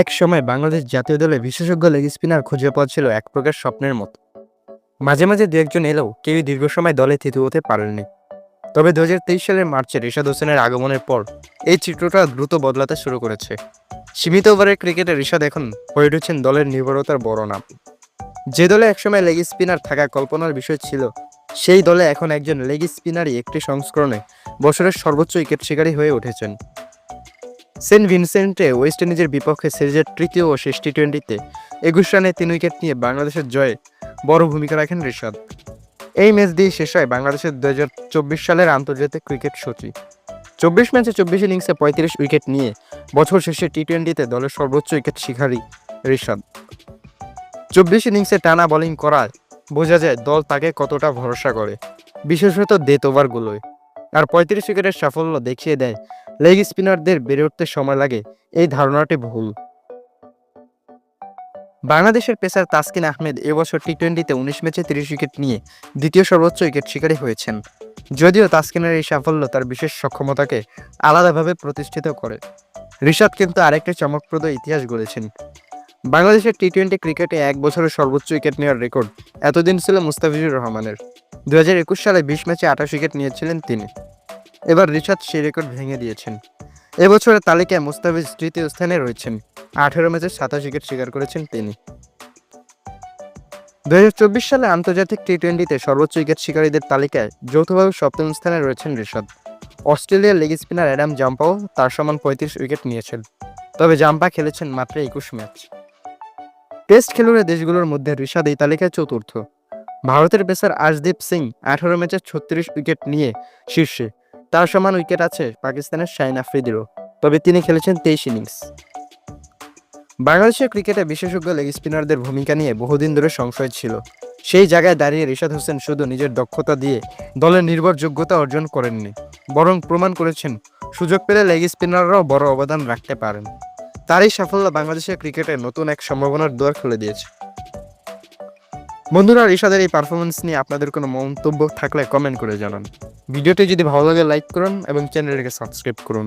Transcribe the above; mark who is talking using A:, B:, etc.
A: এক সময় বাংলাদেশ জাতীয় দলে বিশেষজ্ঞ লেগ স্পিনার খুঁজে পাওয়া ছিল এক প্রকার স্বপ্নের মতো। মাঝে মাঝে দু একজন এলেও কেউই দীর্ঘ সময় দলে থিতু হতে পারেননি। তবে দু সালের মার্চে রিশাদ হোসেনের আগমনের পর এই চিত্রটা দ্রুত বদলাতে শুরু করেছে। সীমিত ওভারের ক্রিকেটে রিশাদ এখন হয়ে উঠেছেন দলের নির্ভরতার বড় নাম। যে দলে একসময় লেগ স্পিনার থাকা কল্পনার বিষয় ছিল, সেই দলে এখন একজন লেগ স্পিনারই একটি সংস্করণে বছরের সর্বোচ্চ উইকেট শিকারী হয়ে উঠেছেন। সেন্ট ভিনসেন্টে ওয়েস্ট ইন্ডিজের বিপক্ষে সিরিজের তৃতীয় ও শেষ টি টোয়েন্টিতে একুশ রানে তিন উইকেট নিয়ে বাংলাদেশের জয়ে বড় ভূমিকা রাখেন ঋষাদ এই ম্যাচ দিয়ে শেষ হয় বাংলাদেশের দু চব্বিশ সালের আন্তর্জাতিক ক্রিকেট সূচি। চব্বিশ ম্যাচে চব্বিশ ইনিংসে পঁয়ত্রিশ উইকেট নিয়ে বছর শেষে টি টোয়েন্টিতে দলের সর্বোচ্চ উইকেট শিকারী ঋষাদ চব্বিশ ইনিংসে টানা বোলিং করায় বোঝা যায় দল তাকে কতটা ভরসা করে, বিশেষত ডেথ ওভারগুলোয়। আর পঁয়ত্রিশ উইকেটের সাফল্য দেখিয়ে দেয় লেগ স্পিনারদের বেড়ে উঠতে সময় লাগে, এই ধারণাটি ভুল বাংলাদেশের পেসার তাসকিন আহমেদ এবছর টি টোয়েন্টিতে উনিশ ম্যাচে তিরিশ উইকেট নিয়ে দ্বিতীয় সর্বোচ্চ উইকেট শিকারী হয়েছেন। যদিও তাসকিনের এই সাফল্য তার বিশেষ সক্ষমতাকে আলাদাভাবে প্রতিষ্ঠিত করে। ঋষাদ কিন্তু আরেকটি চমকপ্রদ ইতিহাস গড়েছেন। বাংলাদেশের টি টোয়েন্টি ক্রিকেটে এক বছরের সর্বোচ্চ উইকেট নেওয়ার রেকর্ড এতদিন ছিল মুস্তাফিজুর রহমানের। দুই হাজার একুশ সালে বিশ ম্যাচে আঠাশ উইকেট নিয়েছিলেন তিনি। এবার রিশাদ সেই রেকর্ড ভেঙে দিয়েছেন। এবছরের তালিকায় মুস্তাফিজ তৃতীয় স্থানে রয়েছেন। আঠেরো ম্যাচে সাতাশ উইকেট শিকার করেছেন তিনি। দুই হাজার চব্বিশ সালে আন্তর্জাতিক টি টোয়েন্টিতে সর্বোচ্চ উইকেট শিকারীদের তালিকায় যৌথভাবে সপ্তম স্থানে রয়েছেন ঋষাদ অস্ট্রেলিয়ার লেগ স্পিনার অ্যাডাম জাম্পাও তার সমান পঁয়ত্রিশ উইকেট নিয়েছেন। তবে জাম্পা খেলেছেন মাত্র একুশ ম্যাচ। টেস্ট খেলুড়ে দেশগুলোর মধ্যে ঋষাদ এই তালিকায় চতুর্থ। ভারতের পেসার আশদীপ সিং আঠারো ম্যাচে ছত্রিশ উইকেট নিয়ে শীর্ষে। তার সমান উইকেট আছে পাকিস্তানের শাহিন আফ্রিদিরও। তবে তিনি খেলেছেন তেইশ ইনিংস। বাংলাদেশের ক্রিকেটে বিশেষজ্ঞ লেগ স্পিনারদের ভূমিকা নিয়ে বহুদিন ধরে সংশয় ছিল। সেই জায়গায় দাঁড়িয়ে রিশাদ হোসেন শুধু নিজের দক্ষতা দিয়ে দলের নির্ভরযোগ্যতা অর্জন করেননি, বরং প্রমাণ করেছেন সুযোগ পেলে লেগ স্পিনাররাও বড় অবদান রাখতে পারেন। তারই সাফল্য বাংলাদেশের ক্রিকেটে নতুন এক সম্ভাবনার দুয়ার খুলে দিয়েছে। বন্ধুরা, রিশাদের এই পারফরমেন্স নিয়ে আপনাদের কোনো মন্তব্য থাকলে কমেন্ট করে জানান। ভিডিওটি যদি ভালো লাগে লাইক করুন এবং চ্যানেলটিকে সাবস্ক্রাইব করুন।